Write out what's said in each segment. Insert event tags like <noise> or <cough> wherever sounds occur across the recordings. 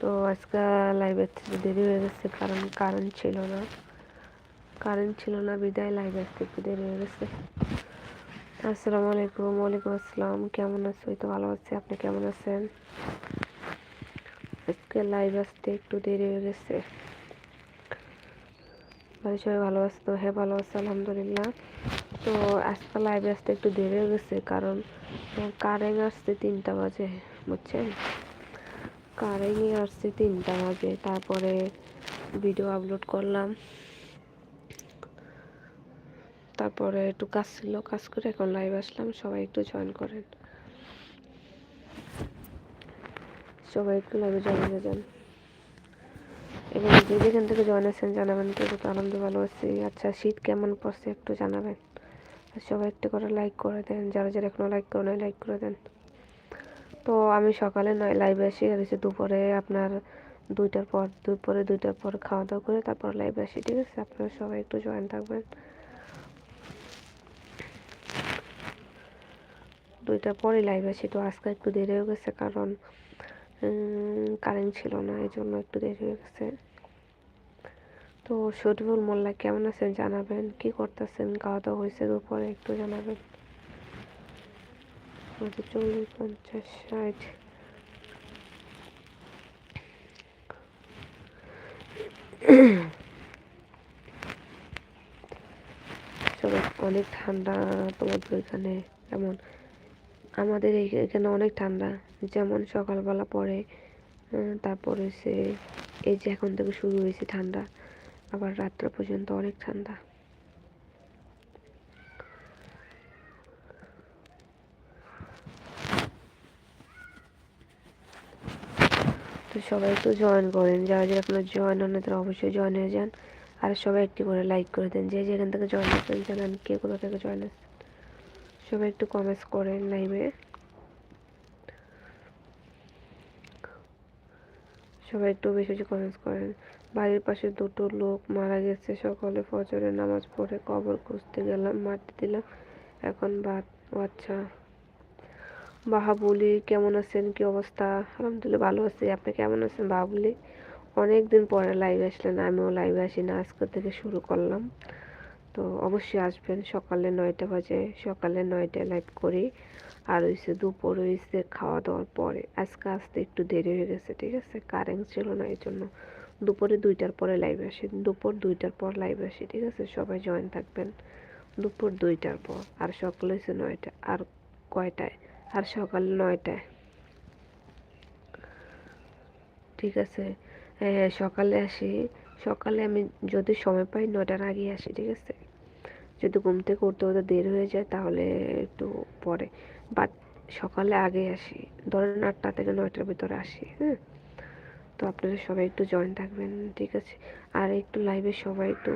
তো আজকে লাইভে দেরি হয়ে গেছে, কারণ কারেন্ট ছিল না। কারেন্ট ছিল না, বিদায় লাইভ আসতে একটু দেরি হয়ে গেছে। আসসালামু আলাইকুম, ওয়ালাইকুম আসসালাম, কেমন আছো? তো ভালো আছি, আপনি কেমন আছেন? আজকে লাইভ আসতে একটু দেরি হয়ে গেছে। বাড়ি সবাই ভালো আছে তো? হ্যাঁ ভালো আছে, আলহামদুলিল্লাহ। তো আজকে লাইভে আসতে একটু দেরি হয়ে গেছে, কারণ কারেন্ট আসতে তিনটা বাজে, বুঝছেন? কারেন্টই আসছি তিনটা বাজে। তারপরে ভিডিও আপলোড করলাম। তারপরে একটু কাজ ছিল, কাজ করে এখন লাইভ আসলাম। সবাই একটু জয়েন করেন। সবাই একটু লাইভে জয়েন হয়ে যান। এবং যে যেখান থেকে জয়েন আছেন জানাবেন কেউ তো আনন্দ ভালো আছি। আচ্ছা শীত কেমন পড়ছে একটু জানাবেন। সবাই একটু করে লাইক করে দেন। যারা যারা এখনও লাইক করে লাইক করে দেন। তো আমি সকালে নয় লাইভে আসি আর হচ্ছে দুপুরে আপনার দুইটার পর, দুপুরে দুইটার পর খাওয়া দাওয়া করে তারপর লাইভে আসি, ঠিক আছে? আপনারা সবাই একটু জয়েন থাকবেন। দুইটার পরে লাইভ আসি, তো আজকে একটু দেরি হয়ে গেছে কারণ কারেন্ট ছিল না, এই জন্য একটু দেরি হয়ে গেছে। তো শরীফুল মোল্লা, কেমন আছেন? জানাবেন, কি করতেছেন? খাওয়া দাওয়া হয়েছে দুপুরে, একটু জানাবেন। চল্লিশ পঞ্চাশ ষাট। অনেক ঠান্ডা তোমাদের ওইখানে এমন আমাদের এখানে অনেক ঠান্ডা, যেমন সকালবেলা পরে তারপর হচ্ছে এই যে এখন থেকে শুরু হয়েছে ঠান্ডা, আবার রাত্র পর্যন্ত অনেক ঠান্ডা তো সবাই একটু জয়েন করেন। যারা যারা আপনার জয়েন হন তারা অবশ্যই জয়েন হয়ে যান। আর সবাই একটি করে লাইক করে দেন। যে যেখান থেকে জয়েন আছেন জানান কে কোথা থেকে জয়েন আসছেন সবাই একটু কমেন্টস করেন লাইভে সবাই একটু বেশি বেশি কমেন্টস করেন। বাড়ির পাশে দুটো লোক মারা গেছে। সকালে ফজরের নামাজ পড়ে কবর খুঁজতে গেলাম, মাটি দিলাম। এখন বাদ আচ্ছা বাহাবুলি, কেমন আছেন? কি অবস্থা? আলহামদুলিল্লাহ ভালো আছি। আপনি কেমন আছেন বাহাবুলি? অনেক দিন পরে লাইভ আসলেন, আমিও লাইভে আসি না, আজকে থেকে শুরু করলাম। তো অবশ্যই আসবেন, সকালে নয়টা বাজে, সকালে নয়টায় লাইভ করি। আর হয়েছে দুপুর হয়েছে খাওয়া দাওয়ার পরে। আজকে আসতে একটু দেরি হয়ে গেছে, ঠিক আছে? কারেন্ট ছিল না এই জন্য দুপুরে দুইটার পরে লাইভ আসি। দুপুর দুইটার পর লাইভ আসি, ঠিক আছে? সবাই জয়েন থাকবেন দুপুর দুইটার পর। আর সকাল হয়েছে নয়টা, আর কয়টায়? আর সকাল নয়টায়। ঠিক আছে? সকালে আসি। সকালে আমি যদি সময় পাই নটার আগে আসি, ঠিক আছে? যদি ঘুম থেকে উঠতে উঠতে দেরি হয়ে যায়, তাহলে একটু পরে। বাট সকালে আগে আসি। ধরেন আটটা থেকে নয়টার ভিতরে আসি হ্যাঁ? তো আপনারা সবাই একটু জয়েন থাকবেন, ঠিক আছে? আর একটু লাইভে সবাই একটু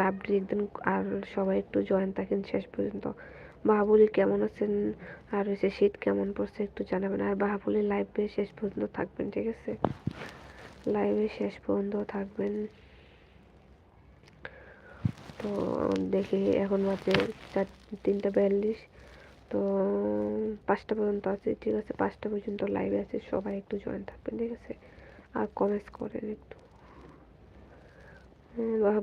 লাভ দেন আর সবাই একটু জয়েন থাকেন শেষ পর্যন্ত। বাহাবুলি কেমন আছেন? আর হচ্ছে শীত কেমন পড়ছে একটু জানাবেন। আর বাহাবুলি লাইভে শেষ পর্যন্ত থাকবেন, ঠিক আছে? লাইভে শেষ পর্যন্ত থাকবেন। তো দেখি এখন মাঝে চার, তিনটা বিয়াল্লিশ। তো পাঁচটা পর্যন্ত আছে, ঠিক আছে? পাঁচটা পর্যন্ত লাইভে আছে, সবাই একটু জয়েন থাকবেন, ঠিক আছে? আর কমেন্টস করেন একটু।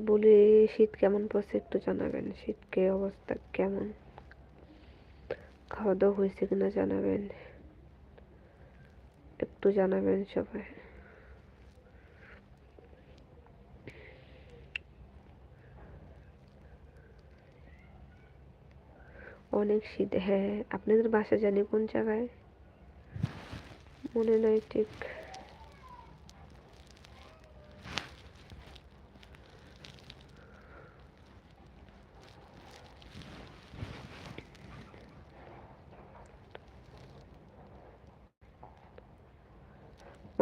বলি শীত কেমন পড়ছে একটু জানাবেন, শীতকে অবস্থা কেমন? খাওয়া দাওয়া হয়েছে কিনা জানাবেন। একটু জানাবেন সবাই। অনেক শীত হ্যাঁ আপনাদের বাসা জানি কোন জায়গায়? মনে নাই ঠিক।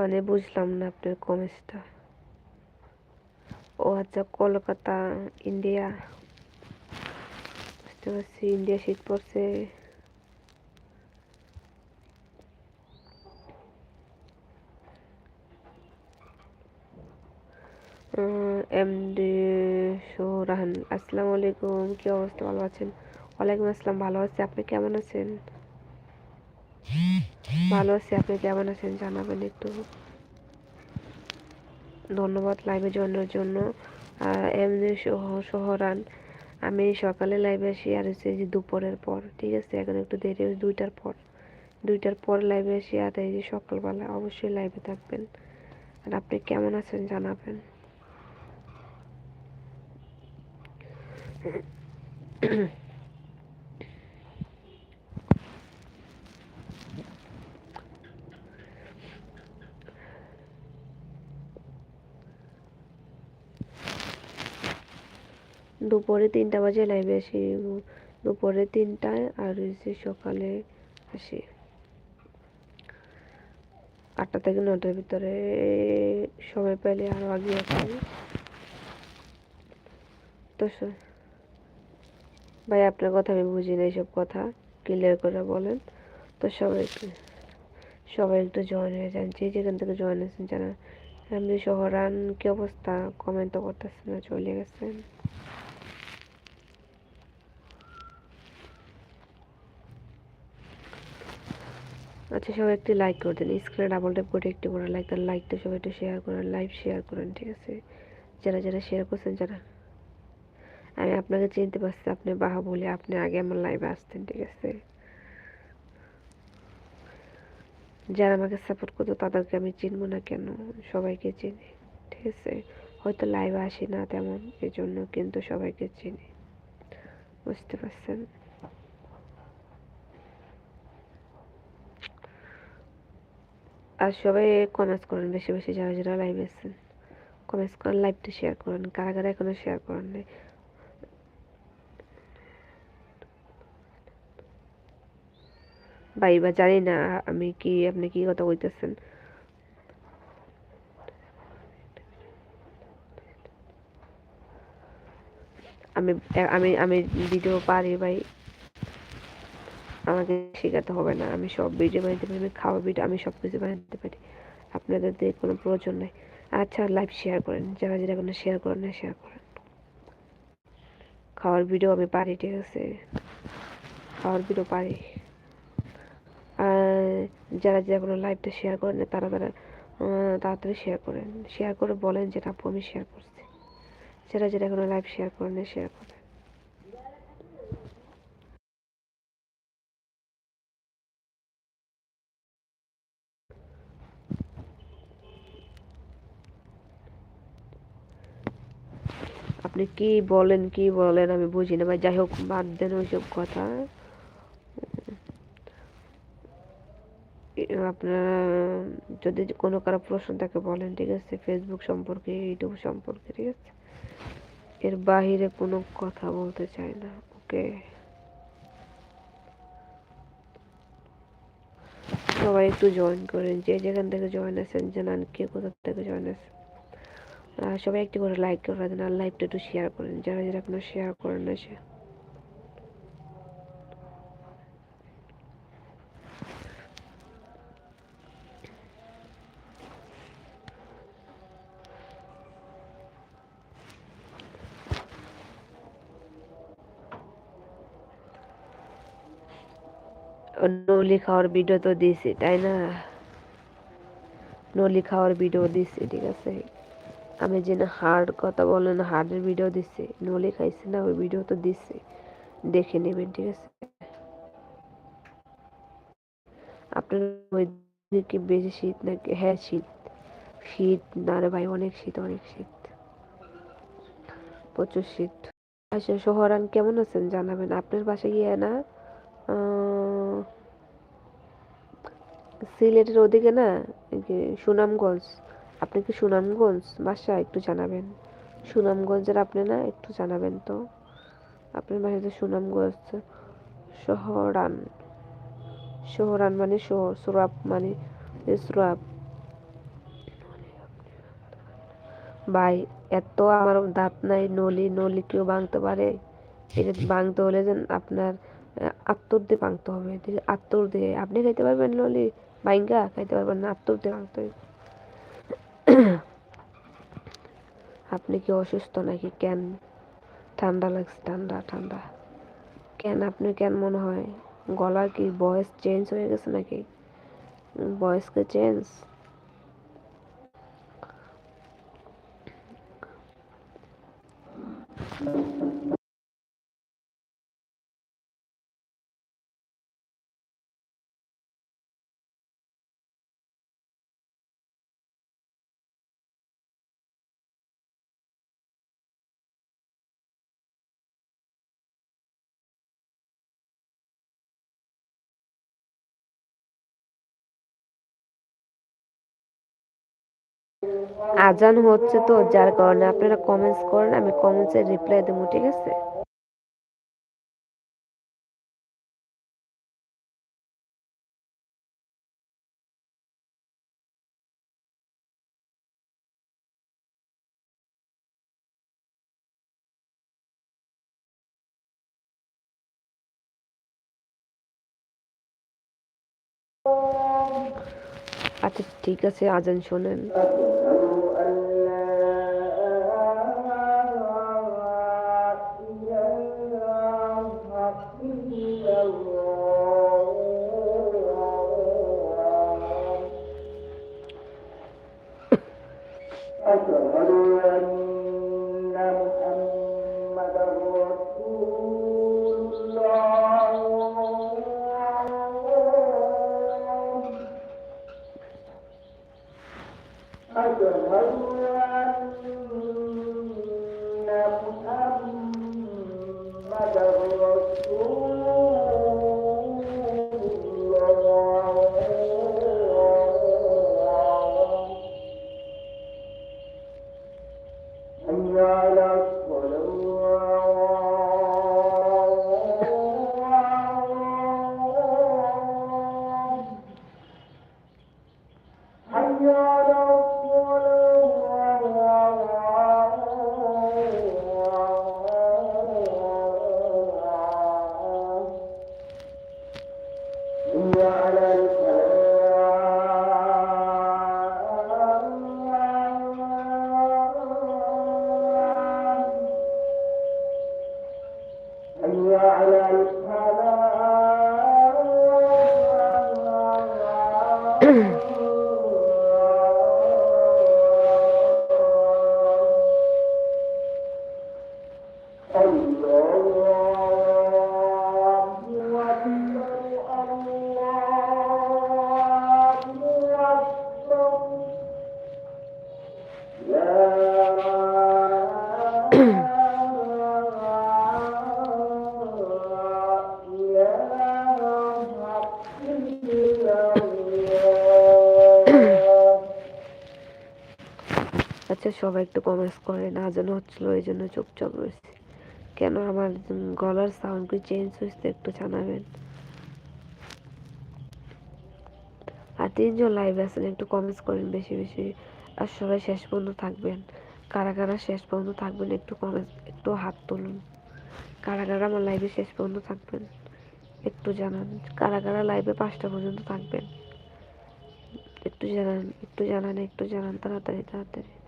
মানে বুঝলাম না আপনার কমেজটা। ও আচ্ছা কলকাতা, ইন্ডিয়া। বুঝতে পারছি, ইন্ডিয়া শীত পড়ছে। এমডি সোহরান, আসসালামু আলাইকুম, কি অবস্থা? ভালো আছেন? ওয়ালাইকুম আসসালাম, ভালো আছি। আপনি কেমন আছেন? ভালো আছি, আপনি কেমন আছেন জানাবেন একটু। ধন্যবাদ লাইভে জয়েনের জন্য এমনি সোহরান, আমি সকালে লাইভে আসি আর হচ্ছে যে দুপুরের পর, ঠিক আছে? এখন একটু দেরি দুইটার পর। দুইটার পর লাইভে আসি আর এই যে সকালবেলা অবশ্যই লাইভে থাকবেন। আর আপনি কেমন আছেন জানাবেন। দুপুরে তিনটা বাজে লাইভে আসি, দুপুরে তিনটায় আর হচ্ছে সকালে আসি। আটটা থেকে নটার ভিতরে সময় পেলে আরও আগে আসি। তো ভাই, আপনার কথা আমি বুঝি না এইসব কথা ক্লিয়ার করে বলেন। তো সবাই সবাই একটু জয়েন হয়ে যান, যে যেখান থেকে জয়েন হয়েছেন জানা আমি শহরান কি অবস্থা? কমেন্ট তো করতেছেন না, চলে গেছেন। আচ্ছা সবাই একটু লাইক করে দেন। স্ক্রিনে ডাবল ট্যাপ করে একটু করে লাইক দেন। লাইকটা সবাই একটু শেয়ার করেন লাইভ শেয়ার করেন, ঠিক আছে? যারা যারা শেয়ার করছেন, যারা। আমি আপনাকে চিনতে পারছি, আপনি বাহা বলে আপনি আগে আমার লাইভে আসতেন, ঠিক আছে? যারা আমাকে সাপোর্ট করতো, তাদেরকে আমি চিনবো না কেন? সবাইকে চিনি, ঠিক আছে? হয়তো লাইভে আসি না তেমন এই জন্য কিন্তু সবাইকে চিনি। বুঝতে পারছেন? আর সবাই কমেন্টস করেন বেশি বেশি, যারা যারা লাইভ আছেন। কমেন্টস করেন লাইভটা শেয়ার করেন। কারা কারা এখনও শেয়ার করেন নাই। ভাই, বা জানি না, আমি কি, আপনি কি কথা কইতেছেন? আমি আমি আমি ভিডিও পারি ভাই। আমাকে শেখাতে হবে না। আমি সব ভিডিও বানাতে পারি, আমি খাওয়া ভিডিও, আমি সব কিছু বানাতে পারি। আপনাদের দিয়ে কোনো প্রয়োজন নেই। আচ্ছা লাইভ শেয়ার করেন। যারা যারা কোনো শেয়ার করেন না শেয়ার করেন। খাওয়ার ভিডিও আমি পারি, ঠিক আছে? খাওয়ার ভিডিও পারি। আর যারা যারা কোনো লাইভটা শেয়ার করেন না, তারা তারা তাড়াতাড়ি শেয়ার করেন। শেয়ার করে বলেন যে আপু আমি শেয়ার করছি। যারা যারা কোনো লাইভ শেয়ার করেন না শেয়ার করেন। আপনি কি বলেন কি বলেন আমি বুঝি না ভাই, যাই হোক, বাদ দেন ওইসব কথা। আপনারা যদি কোনো কারও প্রশ্ন থাকে বলেন, ঠিক আছে? ফেসবুক সম্পর্কে ইউটিউব সম্পর্কে, ঠিক আছে? এর বাহিরে কোনো কথা বলতে চাই না, ওকে? সবাই একটু জয়েন করেন, যে যেখান থেকে জয়েন আছেন, জানান কে কোথা থেকে জয়েন আছেন। সবাই একটু করে লাইক করে দেন আর লাইভটা একটু শেয়ার করেন যারা যারা এখনও শেয়ার করেন না সে নলি খাওয়ার ভিডিও তো দিছি তাই না? নলি খাওয়ার ভিডিও দিছি ঠিক আছে? আমি যে না হার্ড কথা বলেন হার্ডের ভিডিও দিছি, নলি খাইছি না, ওই ভিডিও তো দিছি। দেখে নেবেন, ঠিক আছে? আপনার ওই দিকে বেশি শীত নাকি? হ্যাঁ শীত। শীত না রে ভাই, অনেক শীত অনেক শীত। প্রচুর শীত। আচ্ছা শহরান কেমন আছেন জানাবেন। আপনার বাসায় গিয়ে না সিলেটের ওদিকে না সুনামগঞ্জ আপনি কি সুনামগঞ্জ বাসা একটু জানাবেন? সুনামগঞ্জের আপনি না একটু জানাবেন তো? আপনার বাসাতে সুনামগঞ্জ শহরান শহরান মানে শহর, সুরাব মানে সুরাব। ভাই, এত আমার দাঁত নাই, নলি নলি কেউ ভাঙতে পারে? এটা ভাঙতে হলে যেন আপনার আত্মর দিয়ে ভাঙতে হবে। আত্মর দিয়ে, আপনি খাইতে পারবেন নলি? ভাইঙ্গা, খাইতে পারবেন না আত্মর দিয়ে ভাঙতে হবে। আপনি কি অসুস্থ নাকি? কেন? ঠান্ডা লাগছে, ঠান্ডা ঠান্ডা। কেন আপনি, কেন মনে হয়? গলার কি ভয়েস চেঞ্জ হয়ে গেছে নাকি? ভয়েস কি চেঞ্জ আজান হচ্ছে তো যার কারণে আপনারা কমেন্টস করেন আমি কমেন্টসে রিপ্লাই দেবো ঠিক আছে? আচ্ছা ঠিক আছে আজান শোনেন আচ্ছা সবাই একটু কমেন্টস করে না যেন হচ্ছিল এই জন্য চুপচাপ রয়েছে। কেন আমার গলার সাউন্ড কি চেঞ্জ হয়েছে একটু জানাবেন? আর তিনজন লাইভ আছেন, একটু কমেন্টস করেন বেশি বেশি। আর সবাই শেষ পর্যন্ত থাকবেন। কারা কারা শেষ পর্যন্ত থাকবেন একটু কমেন্টস একটু হাত তুলুন। কারা কারা আমার লাইভে শেষ পর্যন্ত থাকবেন একটু জানান। কারা কারা লাইভে পাঁচটা পর্যন্ত থাকবেন? একটু জানান একটু জানান একটু জানান তাড়াতাড়ি তাড়াতাড়ি।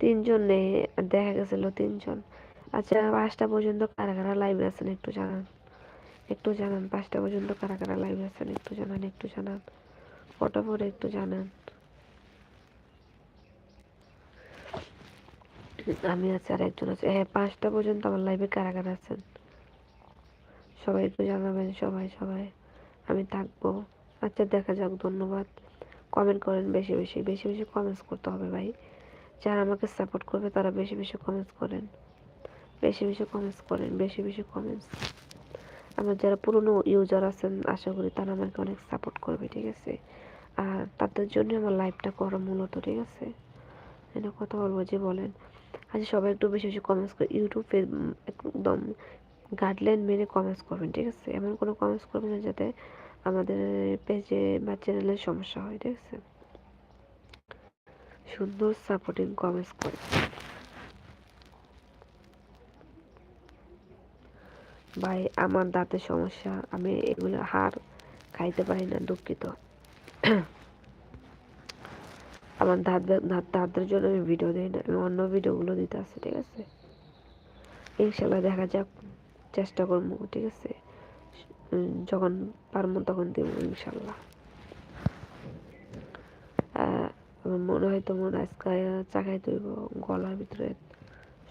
তিনজন নেই দেখা গেছিল তিনজন। আচ্ছা পাঁচটা পর্যন্ত কারা কারা লাইভে আছেন একটু জানান। একটু জানান, পাঁচটা পর্যন্ত কারা কারা লাইভে আছেন একটু জানান একটু জানান। ফটোফট একটু জানান। আমি আছি আর একজন আছে। হ্যাঁ পাঁচটা পর্যন্ত আমার লাইভে কারা কারা আছেন? সবাই একটু জানাবেন, সবাই সবাই। আমি থাকব। আচ্ছা দেখা যাক, ধন্যবাদ। কমেন্ট করেন বেশি বেশি বেশি বেশি কমেন্টস করতে হবে ভাই। যারা আমাকে সাপোর্ট করবে, তারা বেশি বেশি কমেন্টস করেন। বেশি বেশি কমেন্টস করেন, বেশি বেশি কমেন্টস আমার যারা পুরনো ইউজার আছেন, আশা করি তারা আমাকে অনেক সাপোর্ট করবে, ঠিক আছে? আর তাদের জন্য আমার লাইভটা করা মূলত, ঠিক আছে? এটা কথা বলব যে বলেন আচ্ছা সবাই একটু বেশি বেশি কমেন্টস করে ইউটিউব একদম গাইডলাইন মেনে কমেন্টস করবেন, ঠিক আছে? এমন কোনো কমেন্টস করবেন না যাতে আমাদের পেজে বা চ্যানেলের সমস্যা হয়, ঠিক আছে? সুন্দর সাপোর্টিং কমেন্টস করে। ভাই, আমার দাঁতের সমস্যা। আমি এগুলো হার খাইতে পারি না, দুঃখিত। <clears throat> আমার দাঁত ধাতদের জন্য আমি ভিডিও দিই না, আমি অন্য ভিডিওগুলো দিতে আসি, ঠিক আছে? ইনশাল্লাহ দেখা যাক, চেষ্টা করব, ঠিক আছে? যখন পারব তখন দেবো ইনশাল্লাহ মনে হয় তো মনে আজকে চাকাই তৈব গলার ভিতরে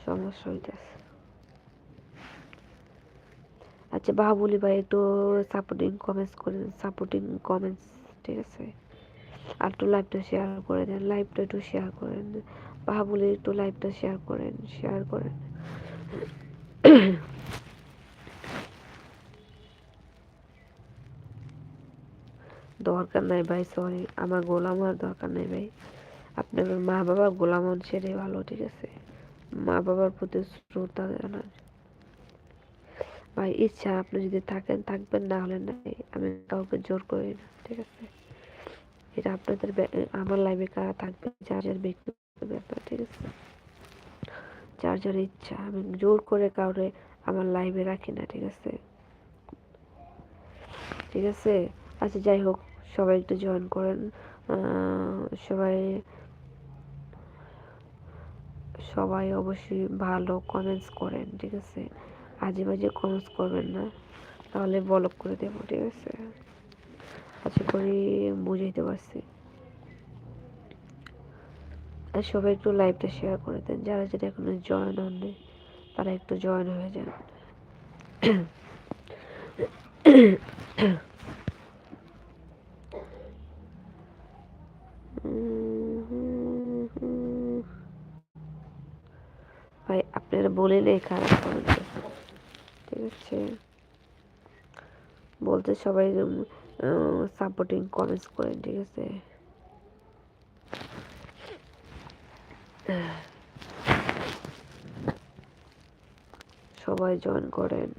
সমস্যা হইতেছে। আচ্ছা বাহুবলি ভাই, একটু সাপোর্টিং কমেন্টস করেন সাপোর্টিং কমেন্টস ঠিক আছে? আর একটু লাইভটা শেয়ার করে দেন লাইভটা একটু শেয়ার করেন বাহুবলি, একটু লাইভটা শেয়ার করেন শেয়ার করেন। দরকার নাই ভাই সরি আমার গোলাম হওয়ার দরকার নাই ভাই। আপনার মা বাবার গোলাম হন সেটাই ভালো, ঠিক আছে? মা বাবার প্রতি শ্রদ্ধা জানান। ভাই, ইচ্ছা, আপনি যদি থাকেন, থাকবেন, না হলে নাই। আমি কাউকে জোর করি না, ঠিক আছে? এটা আপনাদের আমার লাইফে কারা থাকবে, যার যার ব্যক্তিগত ব্যাপার, ঠিক আছে? যার যার ইচ্ছা, আমি জোর করে কাউরে আমার লাইভে রাখি না, ঠিক আছে? ঠিক আছে? আচ্ছা যাই হোক। সবাই একটু জয়েন করেন। সবাই সবাই অবশ্যই ভালো কমেন্টস করেন, ঠিক আছে? আজে বাজে কমেন্টস করবেন না, তাহলে ব্লক করে দেবো, ঠিক আছে? আশা করি বুঝাইতে পারছি। আর সবাই একটু লাইভটা শেয়ার করে দেন, যারা যারা এখনও জয়েন হননি, তারা একটু জয়েন হয়ে যান ভাই আপনারা খারাপ কমেন্ট ঠিক আছে? বলতে সবাই সাপোর্টিং কমেন্টস করেন, ঠিক আছে? সবাই জয়েন করেন।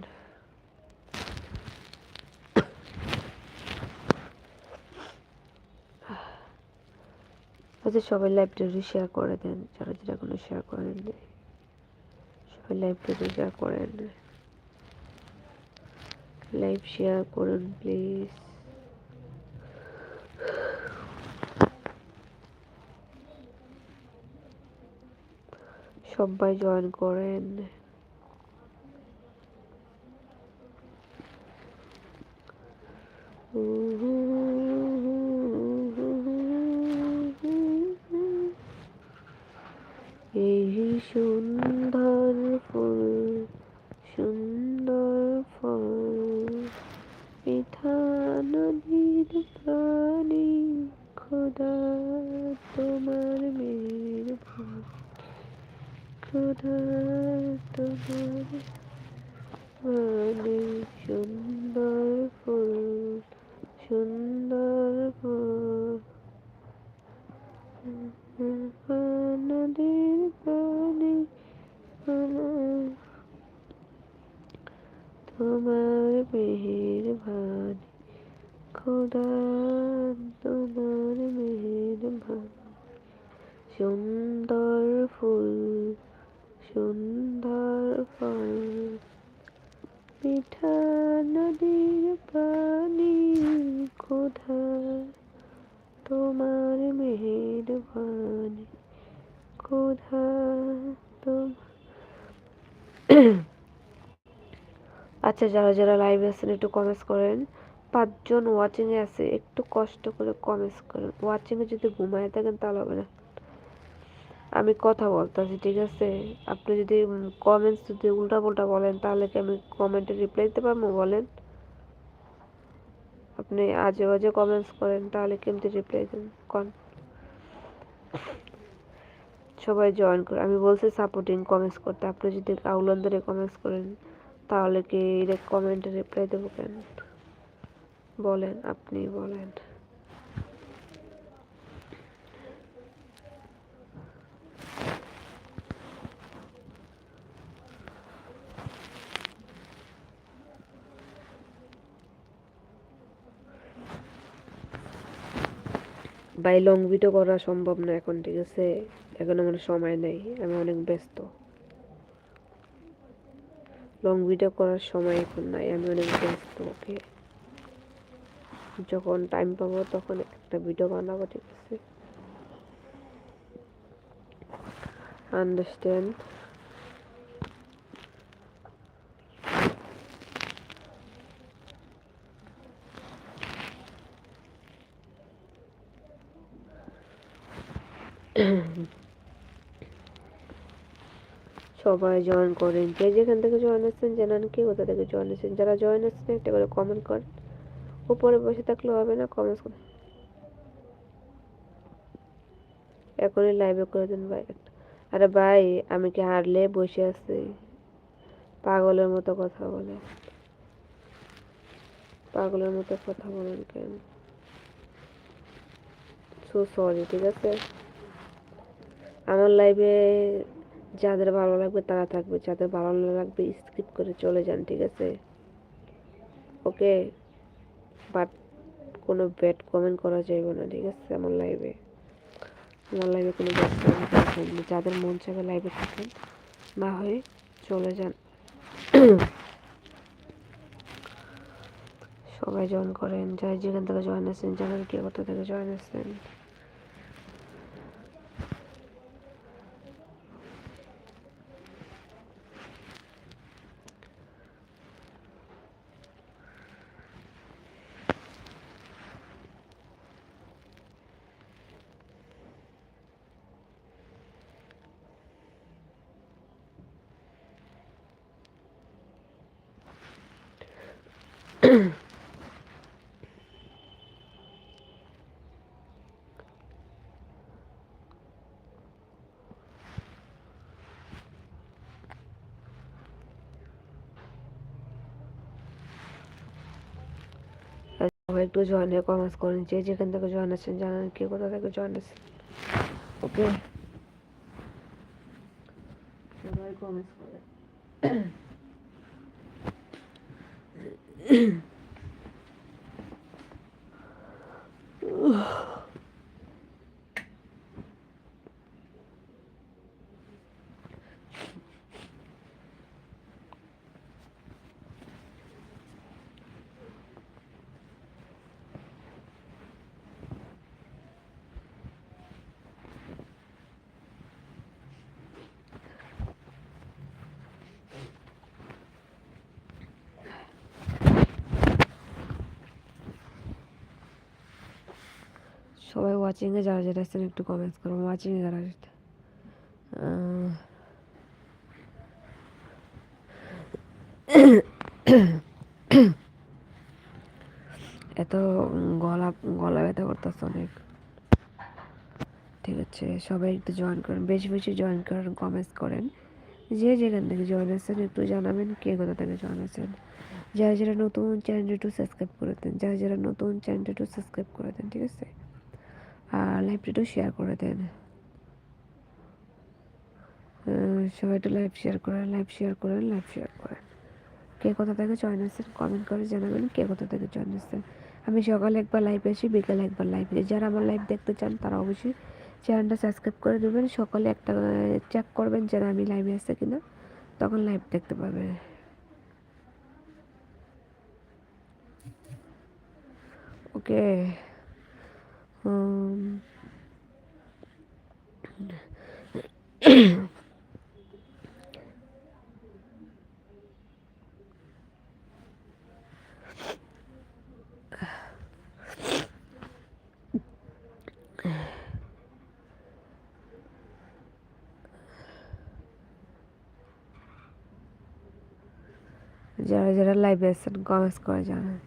আচ্ছা সবাই লাইভটা শেয়ার করে দেন, যারা যারা কোনো শেয়ার করেন সবাই লাইভটি শেয়ার করেন। লাইভ শেয়ার করুন প্লিজ সবাই জয়েন করেন এই সুন্দর ফুল সুন্দর ফল পিঠা নদীর প্রাণী খোদা তোমার মেয়ের ভুল খোদা তোমার মানে সুন্দর ফুল সুন্দর ফুল নদীর পানি তোমার মেহের ভানি খোদা তোমার মেহের ভানি। সুন্দর ফুল সুন্দর ফল মিঠা নদীর পানি খোদা তোমার মেহের ভানি খোদা তোমার আচ্ছা যারা যারা লাইভে আছেন, একটু কমেন্টস করেন। পাঁচজন ওয়াচিং এ আছে, একটু কষ্ট করে কমেন্টস করেন। ওয়াচিং এ যদি ঘুমায় থাকেন, তাহলে হবে না। আমি কথা বলতেছি, ঠিক আছে? আপনি যদি কমেন্টস যদি উল্টা পুল্টা বলেন, তাহলে কি আমি কমেন্টে রিপ্লাই দিতে পারব? বলেন। আপনি আজে বাজে কমেন্টস করেন, তাহলে কেমতি রিপ্লাই দেন কন। সবাই জয়েন করে, আমি বলছি সাপোর্টিং কমেন্টস করতে। আপনি যদি আউলান ধরে কমেন্টস করেন তাহলে কি কমেন্টে রিপ্লাই দেবো কেন? বলেন, আপনি বলেন। বাই লং ভিডিও করা সম্ভব না এখন, ঠিক আছে? এখন আমার সময় নেই, আমি অনেক ব্যস্ত। লং ভিডিও করার সময় এখন নাই। আমি অনেক ব্যস্ত, ওকে? যখন টাইম পাবো তখন একটা ভিডিও বানাবো, ঠিক আছে? আন্ডারস্ট্যান্ড সবাই জয়েন করেন। যে যেখান থেকে জয়েন আসছেন, জানান কি, কোথা থেকে জয়েন আসছেন। যারা জয়েন আসছেন, একটা করে কমেন্ট করেন। উপরে বসে থাকলে হবে না কমেন্ট করে এখনই লাইভে করে দেন ভাই। আরে ভাই, আমি কি হারলে বসে আছি? পাগলের মতো কথা বলে পাগলের মতো কথা বলেন কেন? সো সরি ঠিক আছে? আমার লাইভে যাদের ভালো লাগবে তারা থাকবে, যাদের ভালো না লাগবে স্কিপ করে চলে যান, ঠিক আছে? ওকে? বাট কোনো ব্যাড কমেন্ট করা যাবে না, ঠিক আছে? আমার লাইভে আমার লাইভে কোনো ব্যাড কমেন্ট করা যাবে না। যাদের মন চাবে লাইভে থাকেন, না হয়ে চলে যান। সবাই জয়েন করেন। যাই যেখান থেকে জয়েন আসেন জানান কে কোথা থেকে জয়েন আসছেন একটু জয়েন হয়ে কমেন্টস করেন যে যেখান থেকে জয়েন আছেন জানান কে কোথা থেকে জয়েন আছেন ওকে সবাই কমেন্টস করেন সবাই ওয়াচিংয়ে যারা যারা আছেন একটু কমেন্টস করুন ওয়াচিংয়ে যারা যেতে এত গলা গলা ব্যথা করতেছে অনেক। ঠিক আছে, সবাই একটু জয়েন করেন। বেশি বেশি জয়েন করেন কমেন্টস করেন। যে যেখান থেকে জয়েন আছেন, একটু জানাবেন কে কোথা থেকে জয়েন আছেন। যারা যারা নতুন চ্যানেলটা একটু সাবস্ক্রাইব করে দেন, যারা যারা নতুন চ্যানেলটা একটু সাবস্ক্রাইব করে দেন, ঠিক আছে? আর লাইভটা শেয়ার করে দেন। সবাই একটু লাইভ শেয়ার করেন লাইভ শেয়ার করেন লাইভ শেয়ার করেন কে কোথা থেকে জয়েন আসছেন কমেন্ট করে জানাবেন, কে কোথা থেকে জয়েন আসছেন আমি সকালে একবার লাইভ আসি, বিকালে একবার লাইভ যারা আমার লাইভ দেখতে চান, তারা অবশ্যই চ্যানেলটা সাবস্ক্রাইব করে দেবেন। সকালে একটা চেক করবেন যারা আমি লাইভে আসছে কিনা, তখন লাইভ দেখতে পাবেন ওকে যারা যারা লাইভে আছেন কমেন্টস করে জানান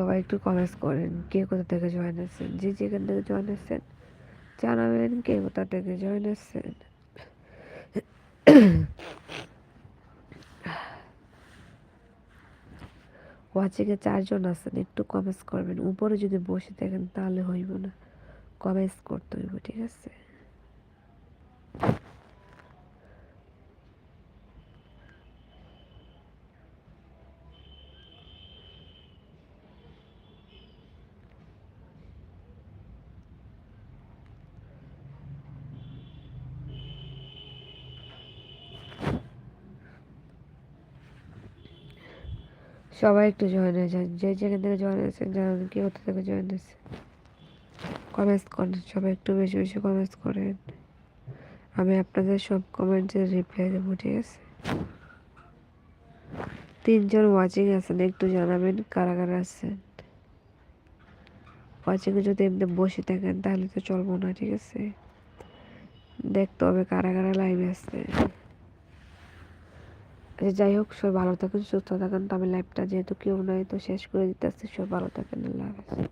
সবাই একটু কমেন্টস করেন, কে কোথা থেকে জয়েন আসছেন যে যেখান থেকে জয়েন আসছেন জানাবেন কে কোথা থেকে জয়েন আসছেন ওয়াচিংয়ে চারজন আছেন, একটু কমেন্টস করবেন। উপরে যদি বসে থাকেন তাহলে হইব না। কমেন্টস করতে হইব, ঠিক আছে? সবাই একটু জয়েন হয়ে যান। যে যেখান থেকে জয়েন হয়েছেন, জানান কি কোথা থেকে জয়েন হয়েছে। কমেন্টস করেন, সবাই একটু বেশি বেশি কমেন্টস করেন। আমি আপনাদের সব কমেন্টের রিপ্লাই দেবো, ঠিক আছে? তিনজন ওয়াচিং আছেন, একটু জানাবেন কারা কারা আছেন। ওয়াচিংয়ে যদি এমনি বসে থাকেন, তাহলে তো চলবো না, ঠিক আছে? দেখতে হবে কারা কারা লাইভে আছে। আচ্ছা যাই হোক, সবাই ভালো থাকেন, সুস্থ থাকেন। তো আমি লাইভটা যেহেতু কেউ নয়, তো শেষ করে দিতে আসছি সব ভালো থাকেন, আল্লাহ হাফেজ।